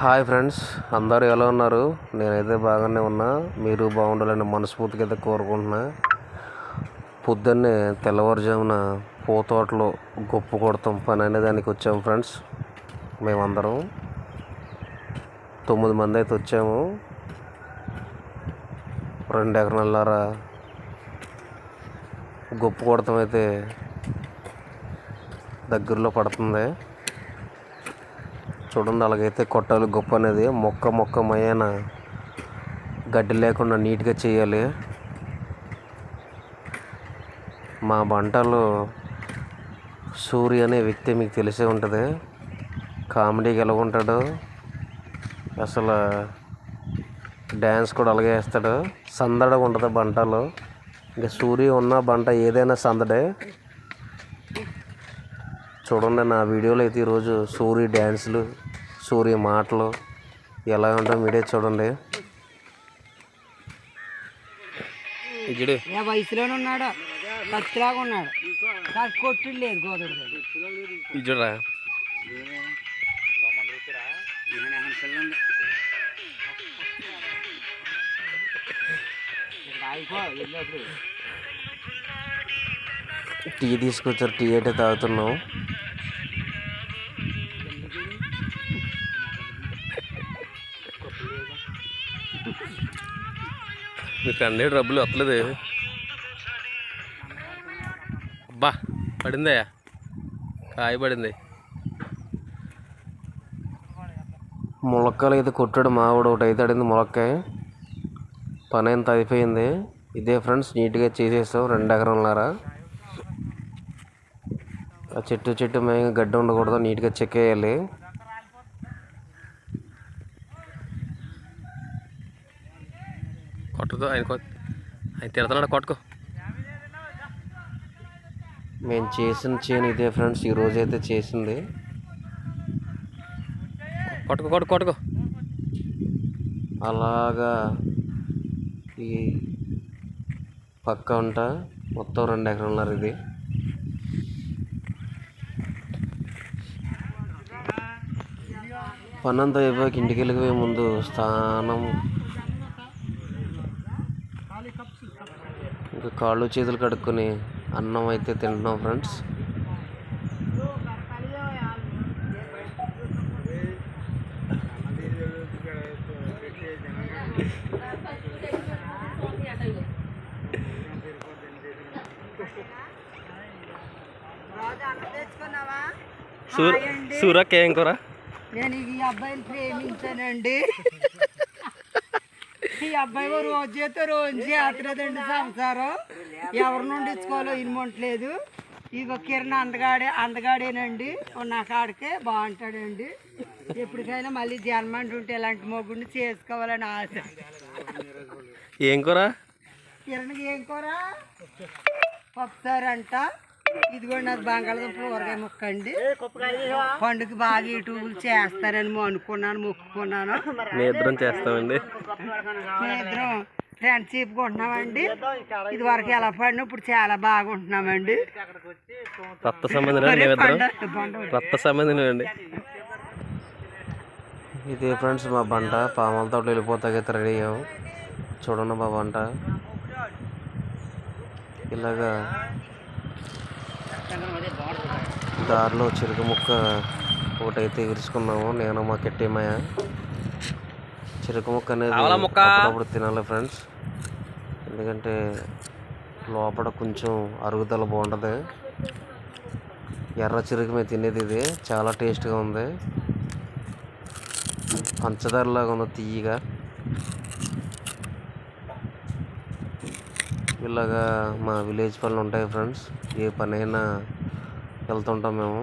Hi friends అందరూ ఎలా ఉన్నారు? నేనైతే బాగానే ఉన్నా. మీరు బాగుండాలని మనస్ఫూర్తిగా అయితే కోరుకుంటున్నా. పొద్దున్నే తెల్లవారుజామున పూతోటలో గొప్ప కొడతాం పని అనే దానికి వచ్చాం ఫ్రెండ్స్ మేమందరం. తొమ్మిది మంది అయితే వచ్చాము. రెండు ఎకరాలరా గొప్ప కొడతాం అయితే దగ్గరలో పడుతుంది. చూడండి అలాగైతే కొట్టాలి గొప్ప అనేది. మొక్క మొక్క మయ్యాన గడ్డి లేకుండా నీట్గా చేయాలి. మా బంటలో సూర్య అనే వ్యక్తి మీకు తెలిసే ఉంటుంది. కామెడీకి ఎలా ఉంటాడు. అసలు డ్యాన్స్ కూడా అలాగే వేస్తాడు. సందడగా ఉంటుంది బంటలో ఇంకా సూర్య ఉన్న బంట ఏదైనా సందడే. చూడండి నా వీడియోలో అయితే ఈరోజు సూర్య డ్యాన్సులు సూర్య మాటలు ఎలా ఉంటాయో మీరే చూడండి. ఇjuడు ఏ వయసులోనే ఉన్నాడు? కత్తిలాగా ఉన్నాడు. కాదు కొట్టు లేదు గోదావరి ఇjuడురా టీ తీసుకొచ్చారు టీ అయితే తాగుతున్నాం. మీకు అన్ని డబ్బులు వస్తలేదు అబ్బా పడిందయ్యా కాయ పడింది. ములక్కలు అయితే కొట్టాడు మావాడు. ఒకటి అయితే అడింది ములక్కాయ. పని అంత అయిపోయింది. ఇదే ఫ్రెండ్స్ నీట్గా చేసేస్తాం రెండు ఎకరంలారా ఆ చెట్టు చెట్టు మేము గడ్డి ఉండకూడదు నీట్గా చెక్కేయాలి కొట్టుకో ఆయన ఆయన తిడుతున్నాడు కొట్టుకో. మేము చేసిన చేను ఇదే ఫ్రెండ్స్ ఈ రోజు అయితే చేసింది. కొట్టుకో కొట్టుకో కొట్టుకో. అలాగా ఈ పక్క ఉంట మొత్తం రెండు ఎకరాలున్నారు ఇది. పనంతా అయిపోయాక ఇంటికి వెళ్ళిపోయే ముందు స్నానం ఇంకా కాళ్ళు చేతులు కడుక్కొని అన్నం అయితే తింటున్నాం ఫ్రెండ్స్ రోజు అన్న తెచ్చుకున్నావా సూర హాయ్ అండి. సూరక్ ఏం కూర నేను ఈ అబ్బాయిని ప్రేమించానండి ఈ అబ్బాయి రోజు చేస్తే రోజు చేస్తున్నదండి సంసారం. ఎవరి నుండి ఇచ్చుకోవాలో ఇనుమంటలేదు ఇగో కిరణ్ అందగాడే అందగాడేనండి. నా కాడికే బాగుంటాడండి. ఎప్పటికైనా మళ్ళీ జన్మండి ఉంటే ఇలాంటి మొగ్గుని చేసుకోవాలని ఆశ. ఏం కూర? కిరణ్కి ఏం కూర? పప్పుసారి అంట ఇదిగోండి అది బంగాళదుంప ఊరగాయ ముక్క అండి. పండుగ బాగా యూట్యూబ్లు చేస్తారని అనుకున్నాను మొక్కుకున్నాను. ఇద్దరం చేస్తామండి. మేమిద్దరం ఫ్రెండ్షిప్ ఉంటున్నామండి. ఇది వరకు ఎలా పడినా ఇప్పుడు చాలా బాగుంటున్నామండి రక్త సంబంధం రక్త సంబంధం అండి. ఇదే ఫ్రెండ్స్ మా బంట పాములతో వెళ్ళిపోతాకైతే రెడీ అయ్యాం. చూడండి మా బంట ఇలాగా దారిలో చెరుకు ముక్క ఒకటైతే విరుచుకున్నాము నేను మా కెట్టేమయ్య. చెరుకు ముక్క అనేది అప్పుడప్పుడు తినాలి ఫ్రెండ్స్. ఎందుకంటే లోపల కొంచెం అరుగుదల బాగుంటుంది. ఎర్ర చెరుకు మీద తినేది ఇది. చాలా టేస్ట్గా ఉంది. పంచదారలాగా ఉంది తీయగా. ఇలాగా మా విలేజ్ పనులు ఉంటాయి ఫ్రెండ్స్. ఏ పనైనా వెళ్తుంటాం మేము.